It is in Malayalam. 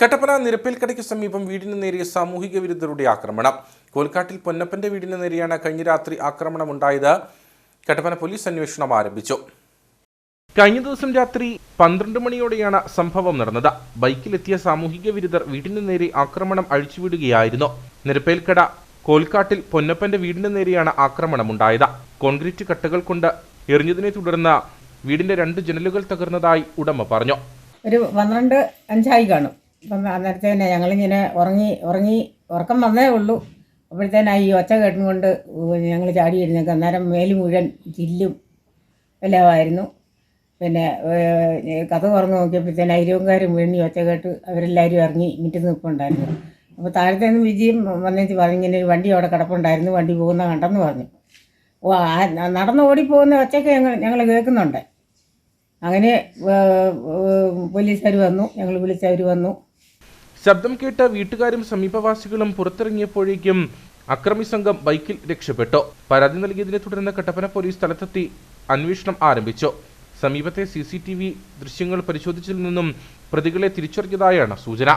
കട്ടപ്പന നിരപ്പേൽക്കടയ്ക്ക് സമീപം വീടിന് നേരിയ സാമൂഹിക വിരുദ്ധരുടെ ആക്രമണം. കോൽക്കാട്ടിൽ പൊന്നപ്പന്റെ വീടിന് നേരെയാണ് കഴിഞ്ഞ രാത്രി ആക്രമണമുണ്ടായത്. കട്ടപ്പന പോലീസ് അന്വേഷണം ആരംഭിച്ചു. കഴിഞ്ഞ ദിവസം രാത്രി പന്ത്രണ്ട് മണിയോടെയാണ് സംഭവം നടന്നത്. ബൈക്കിലെത്തിയ സാമൂഹിക വിരുദ്ധർ വീടിന് നേരെ ആക്രമണം അഴിച്ചുവിടുകയായിരുന്നു. നിരപ്പേൽക്കട കോൽക്കാട്ടിൽ പൊന്നപ്പന്റെ വീടിന് നേരെയാണ് ആക്രമണമുണ്ടായത്. കോൺക്രീറ്റ് കട്ടകൾ കൊണ്ട് എറിഞ്ഞതിനെ തുടർന്ന് വീടിന്റെ രണ്ട് ജനലുകൾ തകർന്നതായി ഉടമ പറഞ്ഞു. ഒരു പന്ത്രണ്ട് അഞ്ചായി കാണും. അപ്പം അന്നേരത്തേനെ ഞങ്ങളിങ്ങനെ ഉറങ്ങി ഉറങ്ങി ഉറക്കം വന്നേ ഉള്ളൂ. അപ്പോഴത്തേനായി ഈ ഒച്ച കേട്ടുകൊണ്ട് ഞങ്ങൾ ചാടി ഇരുന്നേക്ക് അന്നേരം മേൽ മുഴുവൻ ചില്ലും എല്ലാമായിരുന്നു. പിന്നെ കഥ തുറന്ന് നോക്കിയപ്പോഴത്തേന് അയിരവങ്കാർ മുഴുവൻ ഈ ഒച്ച കേട്ട് അവരെല്ലാവരും ഇറങ്ങി മിറ്റത്ത് നിൽപ്പുണ്ടായിരുന്നു. അപ്പോൾ താഴത്തെ നിന്ന് വിജയം വന്നേച്ച് പറഞ്ഞു ഇങ്ങനെ ഒരു വണ്ടി അവിടെ കിടപ്പുണ്ടായിരുന്നു. വണ്ടി പോകുന്ന കണ്ടെന്ന് പറഞ്ഞു. ഓ ആ നടന്ന് ഓടിപ്പോകുന്ന ഒച്ചയ്ക്ക് ഞങ്ങൾ ഞങ്ങൾ കേൾക്കുന്നുണ്ട്. അങ്ങനെ പോലീസുകാർ വന്നു. ഞങ്ങൾ വിളിച്ചവർ വന്നു. ശബ്ദം കേട്ട വീട്ടുകാരും സമീപവാസികളും പുറത്തിറങ്ങിയപ്പോഴേക്കും അക്രമി സംഘം ബൈക്കിൽ രക്ഷപ്പെട്ടു. പരാതി നൽകിയതിനെ തുടർന്ന് കട്ടപ്പന പോലീസ് സ്ഥലത്തെത്തി അന്വേഷണം ആരംഭിച്ചു. സമീപത്തെ സി സി ടി വി ദൃശ്യങ്ങൾ പരിശോധിച്ചതിൽ നിന്നും പ്രതികളെ തിരിച്ചറിഞ്ഞതായാണ് സൂചന.